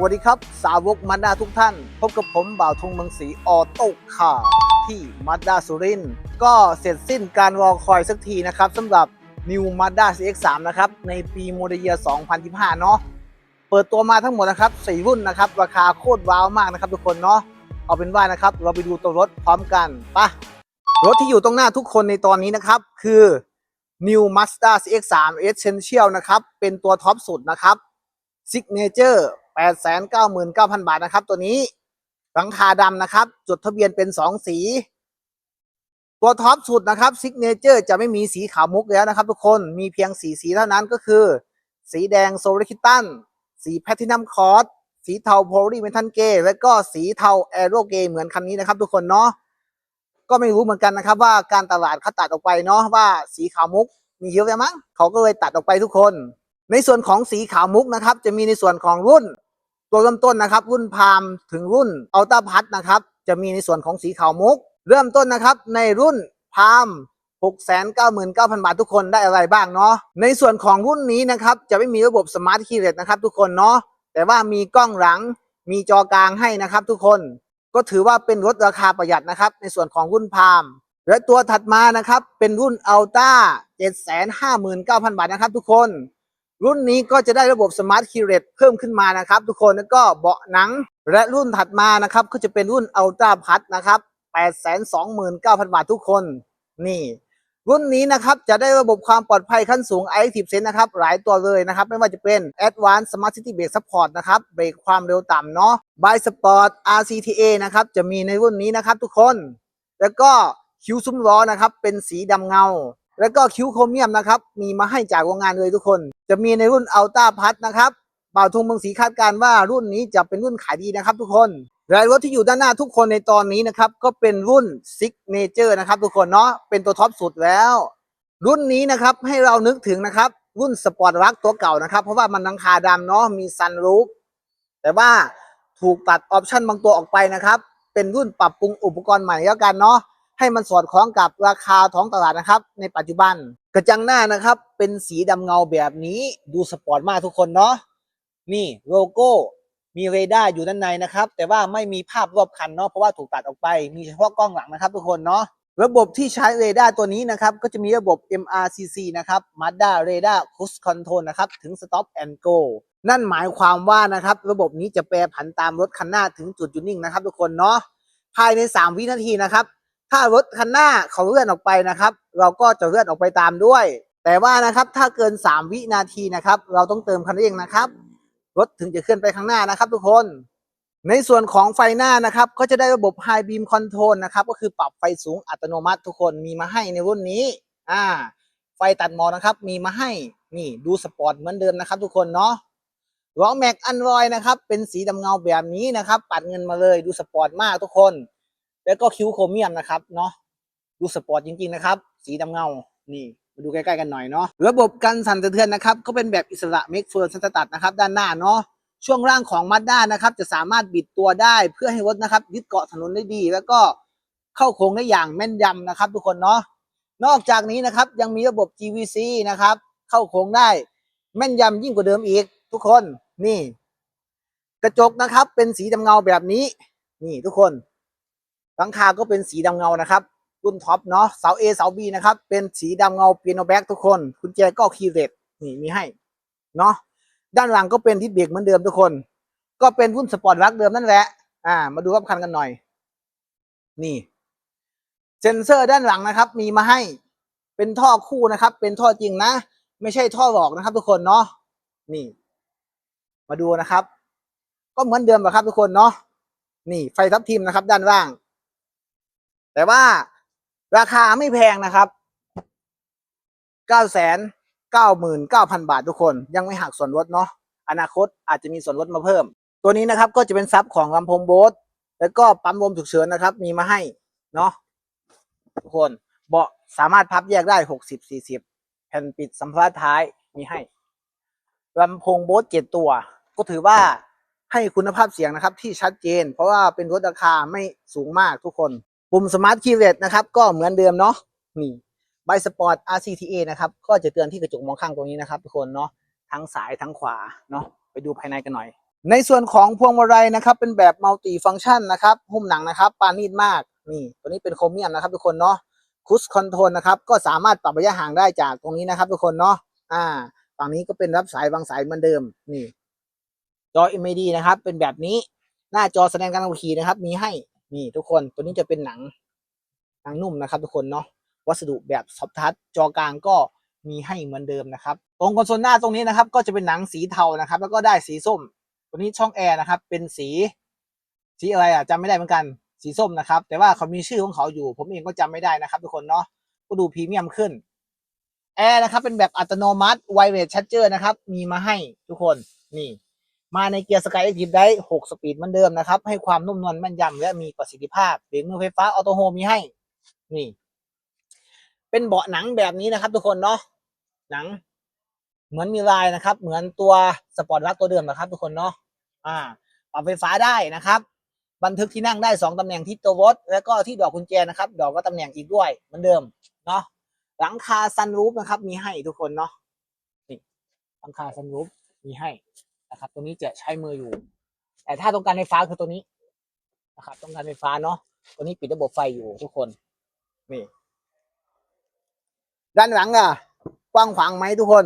วัสดีครับ สาวกมาด้าทุกท่าน พบกับผมบ่าวทงเมืองศรีออโต้คาร์ที่มาด้าสุรินทร์ก็เสร็จสิ้นการรอคอยสักทีนะครับสำหรับ New Mazda CX-3 นะครับ ในปีโมเดลเยียร์2025เนาะเปิดตัวมาทั้งหมดนะครับ4รุ่นนะครับ ราคาโคตรว้าวมากนะครับทุกคนเนาะเอาเป็นว่านะครับ เราไปดูตัวรถพร้อมกันปะรถที่อยู่ตรงหน้าทุกคนในตอนนี้นะครับ คือ New Mazda CX-3 Essential นะครับ เป็นตัวท็อปสุดนะครับ Signature 899,000บาทนะครับ ตัวนี้หลังคาดำนะครับ จดทะเบียนเป็น2สี ตัวท็อปสุดนะครับ Signature จะไม่มีสีขาวมุกแล้วนะครับ ทุกคนมีเพียงสีสีเท่านั้นก็คือ สีแดงโซลิคิตันสีแพทินัมคอร์สสีเทาโพลีเมทันเกและก็สีเทาแอโรเกเหมือนคันนี้นะครับ ทุกคนเนาะก็ไม่รู้เหมือนกันนะครับว่าการตลาดเขาตัดออกไปเนาะว่าสีขาวมุกมีเยอะแล้วมั้งเขาก็เลยตัดออกไปทุกคน ในส่วนของสีขาวมุกนะครับ จะมีในส่วนของรุ่น ตัวเริ่มต้นนะครับ รุ่นพามถึงรุ่นอัลต้าพัทนะครับ จะมีในส่วนของสีขาวมุก เริ่มต้นนะครับในรุ่นพาม699,000 บาททุกคนได้อะไรบ้างเนาะในส่วนของรุ่นนี้นะครับจะไม่มีระบบสมาร์ทคีย์เลสนะครับทุกคนเนาะแต่ว่ามีกล้องหลังมีจอกลางให้นะครับ ทุกคนก็ถือว่าเป็นรถราคาประหยัดนะครับ ในส่วนของรุ่นพามและตัวถัดมานะครับเป็นรุ่น Ultra 759,000 บาทนะครับทุกคน รุ่นนี้ก็จะได้ระบบสมาร์ทคีย์เรตเพิ่มขึ้นมานะครับ ทุกคนแล้วก็เบาะหนัง และรุ่นถัดมานะครับ ก็จะเป็นรุ่น Ultra Plus นะครับ829,000 บาททุกคน นี่ รุ่นนี้นะครับจะได้ระบบความปลอดภัยขั้นสูง Active Sense นะครับ หลายตัวเลยนะครับ ไม่ว่าจะเป็น Advanced Smart City Brake Support นะครับเบรกความเร็วต่ำเนาะ By Sport RCTA นะครับ จะมีในรุ่นนี้นะครับทุกคน แล้วก็คิ้วซุ้มล้อนะครับ เป็นสีดำเงา แล้วก็คิ้วโครเมียมนะครับ มีมาให้จากโรงงานเลยทุกคน จะมีในรุ่นอัลต้าพัทนะครับบ่าวทงเมืองศรีคาดการว่ารุ่นนี้จะเป็นรุ่นขายดีนะครับ ทุกคนและรถที่อยู่ด้านหน้าทุกคนในตอนนี้นะครับ ก็เป็นรุ่น Signature นะครับทุกคนเนาะเป็นตัวท็อปสุดแล้ว รุ่นนี้นะครับให้เรานึกถึงนะครับ รุ่นสปอร์ตรักตัวเก่านะครับ เพราะว่ามันหลังคาดำเนาะมีซันรูฟแต่ว่าถูกตัดออปชั่นบางตัวออกไปนะครับ เป็นรุ่นปรับปรุงอุปกรณ์ใหม่แล้วกันเนาะ ให้มันสอดคล้องกับราคาท้องตลาดนะครับ ในปัจจุบันกระจังหน้านะครับ เป็นสีดำเงาแบบนี้ดูสปอร์ตมากทุกคนเนาะนี่โลโก้มีเรดาร์อยู่ด้านในนะครับ แต่ว่าไม่มีภาพรอบคันเนาะเพราะว่าถูกตัดออกไปมีเฉพาะกล้องหลังนะครับทุกคนเนาะระบบที่ใช้เรดาร์ตัวนี้นะครับ ก็จะมีระบบ MRCC นะครับ Mazda Radar Cruise Control นะครับ ถึง Stop and Go นั่นหมายความว่านะครับ ระบบนี้จะแปรผันตามรถคันหน้าถึงจุดหยุดนิ่งนะครับ ทุกคนเนาะภายใน 3 วินาทีนะครับ ถ้ารถคันหน้าเขาเลื่อนออกไปนะครับ เราก็จะเลื่อนออกไปตามด้วย แต่ว่านะครับถ้าเกิน 3 วินาทีนะครับ เราต้องเติมคันเร่งนะครับรถถึงจะเคลื่อนไปข้างหน้านะครับ ทุกคน ในส่วนของไฟหน้านะครับ ก็จะได้ระบบ High Beam Control นะครับ ก็คือปรับไฟสูงอัตโนมัติทุกคนมีมาให้ในรุ่นนี้อ่าไฟตัดหมอกนะครับ มีมาให้นี่ดูสปอร์ตเหมือนเดิมนะครับ ทุกคนเนาะล้อแม็กอันรอยนะครับ เป็นสีดำเงาแบบนี้นะครับ ปัดเงินมาเลยดูสปอร์ตมากทุกคน แล้วก็คิ้วโครเมียมนะครับเนาะดูสปอร์ตจริงๆนะครับ สีดำเงานี่มาดูใกล้ๆกันหน่อยเนาะระบบกันสั่นสะเทือนนะครับก็เป็นแบบอิสระเมกเฟิร์นสตัดนะครับด้านหน้าเนาะช่วงล่างของมาด้านะครับ จะสามารถบิดตัวได้เพื่อให้รถนะครับ ยึดเกาะถนนได้ดี แล้วก็เข้าโค้งได้อย่างแม่นยำนะครับ ทุกคนเนาะนอกจากนี้นะครับยังมีระบบ GVC นะครับ เข้าโค้งได้แม่นยำยิ่งกว่าเดิมอีก ทุกคนนี่ กระจกนะครับ เป็นสีดำเงาแบบนี้ นี่ทุกคน หลังคาก็เป็นสีดำเงานะครับ รุ่นท็อปเนาะเสา A เสา B นะครับ เป็นสีดำเงาเปียโนแบ็กทุกคนคุณแจก็คีย์เรตนี่มีให้เนาะด้านหลังก็เป็นที่เบรกเหมือนเดิมทุกคน ก็เป็นรุ่นสปอร์ตรักเดิมนั่นแหละอ่า มาดูรอบคันกันหน่อย นี่เซ็นเซอร์ด้านหลังนะครับ มีมาให้เป็นท่อคู่นะครับ เป็นท่อจริงนะ ไม่ใช่ท่อหลอกนะครับ ทุกคนเนาะนี่ มาดูนะครับ ก็เหมือนเดิมอะครับ ทุกคนเนาะนี่ไฟทับทิมนะครับ ด้านล่าง แต่ว่าราคาไม่แพงนะครับเก้าแสนเก้าหมื่นเก้าพันบาททุกคนยังไม่หักส่วนลดเนาะอนาคตอาจจะมีส่วนลดมาเพิ่ม ตัวนี้นะครับก็จะเป็นซับของลำโพงโบสแล้วก็ปั๊มลมฉุกเฉินนะครับ มีมาให้เนาะทุกคนเบาะสามารถพับแยกได้หกสิบสี่สิบแผ่นปิดสัมภาระท้ายมีให้ลำโพงโบสเจ็ดตัว ก็ถือว่าให้คุณภาพเสียงนะครับที่ชัดเจน เพราะว่าเป็นรถราคาไม่สูงมากทุกคน ปุ่มสมาร์ทคีย์เลสนะครับ ก็เหมือนเดิมเนาะนี่ใบสปอร์ต RCTA นะครับ ก็จะเตือนที่กระจกมองข้างตรงนี้นะครับทุกคนเนาะทั้งซ้ายทั้งขวาเนาะไปดูภายในกันหน่อย ในส่วนของพวงมาลัยนะครับ เป็นแบบมัลติฟัง c t ชันนะครับหุ้มหนังนะครับปานีดมากนี่ตัวนี้เป็นโครเมียมนะครับทุกคนเนาะคุชคอนโทรลนะครับก็สามารถปรับระยะห่างได้จากตรงนี้นะครับทุกคนเนาะอ่าฝั่งนี้ก็เป็นรับสายบางสายเหมือนเดิมนี่จอ MID นะครับ เป็นแบบนี้หน้าจอแสดงการขับขี่นะครับ มีให้ นี่ทุกคนตัวนี้จะเป็นหนังหนังนุ่มนะครับ ทุกคนเนาะวัสดุแบบซอฟทัชจอกลางก็มีให้เหมือนเดิมนะครับตรงคอนโซลหน้าตรงนี้นะครับ ก็จะเป็นหนังสีเทานะครับ แล้วก็ได้สีส้ม ตัวนี้ช่องแอร์นะครับ เป็นสีสีอะไรอะจำไม่ได้เหมือนกันสีส้มนะครับ แต่ว่าเขามีชื่อของเขาอยู่ ผมเองก็จำไม่ได้นะครับ ทุกคนเนาะก็ดูพรีเมียมขึ้นแอร์นะครับ เป็นแบบอัตโนมัติไวเลสชั r เจอร์นะครับ มีมาให้ทุกคนนี่ มาในเกียร์สกายเอ็กซ์ได้6สปีดเหมือนเดิมนะครับ ให้ความนุ่มนวลแม่นยำและมีประสิทธิภาพเบรกมือไฟฟ้าออโตโฮมีให้ นี่ เป็นเบาะหนังแบบนี้นะครับ ทุกคนเนาะหนัง เหมือนมีลายนะครับ เหมือนตัวสปอร์ตลักตัวเดิมนะครับ ทุกคนเนาะอ่าปรับไฟฟ้าได้นะครับ บันทึกที่นั่งได้สองตำแหน่งที่ตัวรถแล้วก็ที่ดอกกุญแจนะครับ ดอกก็ตำแหน่งอีกด้วยเหมือนเดิมเนาะหลังคาซันรูฟนะครับ มีให้ทุกคนเนาะนี่หลังคาซันรูฟมีให้ นะครับ ตัวนี้จะใช้มืออยู่ แต่ถ้าต้องการไฟฟ้าคือตัวนี้นะครับ ต้องการไฟฟ้าเนาะตัวนี้ปิดระบบไฟอยู่ทุกคนนี่ด้านหลังอะกว้างขวางไหมทุกคน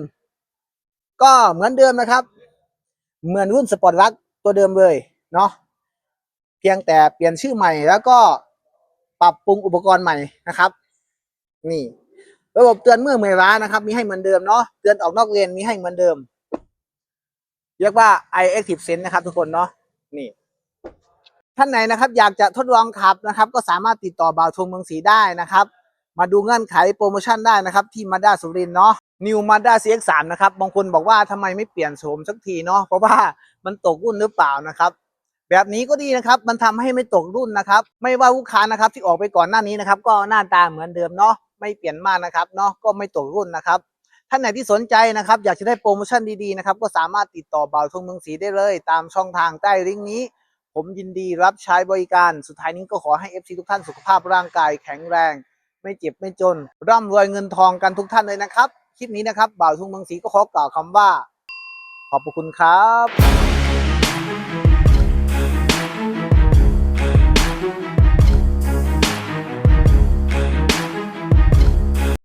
ก็เหมือนเดิมนะครับ เหมือนรุ่นสปอร์ตลักตัวเดิมเลยเนาะเพียงแต่เปลี่ยนชื่อใหม่แล้วก็ปรับปรุงอุปกรณ์ใหม่นะครับ นี่ ระบบเตือนเมื่อเมื่อยล้านะครับ มีให้เหมือนเดิมเนาะเตือนออกนอกเลนมีให้เหมือนเดิม เรียกว่า i active sense นะครับ ทุกคนเนาะนี่ ท่านไหนนะครับ อยากจะทดลองขับนะครับ ก็สามารถติดต่อบ่าวทงเมืองศรีได้นะครับ มาดูเงื่อนไขโปรโมชั่นได้นะครับ ที่มาด้าสุรินทร์เนาะ New Mazda CX-3 นะครับบางคนบอกว่าทำไมไม่เปลี่ยนโฉมสักทีเนาะเพราะว่ามันตกรุ่นหรือเปล่านะครับแบบนี้ก็ดีนะครับ มันทำให้ไม่ตกรุ่นนะครับ ไม่ว่าลูกค้านะครับที่ออกไปก่อนหน้านี้นะครับ ก็หน้าตาเหมือนเดิมเนาะ ไม่เปลี่ยนมากนะครับเนาะ ก็ไม่ตกรุ่นนะครับ ท่านไหนที่สนใจนะครับ อยากจะได้โปรโมชั่นดีๆนะครับ ก็สามารถติดต่อบ่าวทงเมืองศรีได้เลย ตามช่องทางใต้ลิงก์นี้ ผมยินดีรับใช้บริการสุดท้ายนี้ก็ขอให้ FC ทุกท่านสุขภาพร่างกายแข็งแรง ไม่เจ็บไม่จน ร่ำรวยเงินทองกันทุกท่านเลยนะครับ คลิปนี้นะครับบ่าวทุ่งเมืองศรีก็ขอกล่าวคำว่า ขอบพระคุณครับ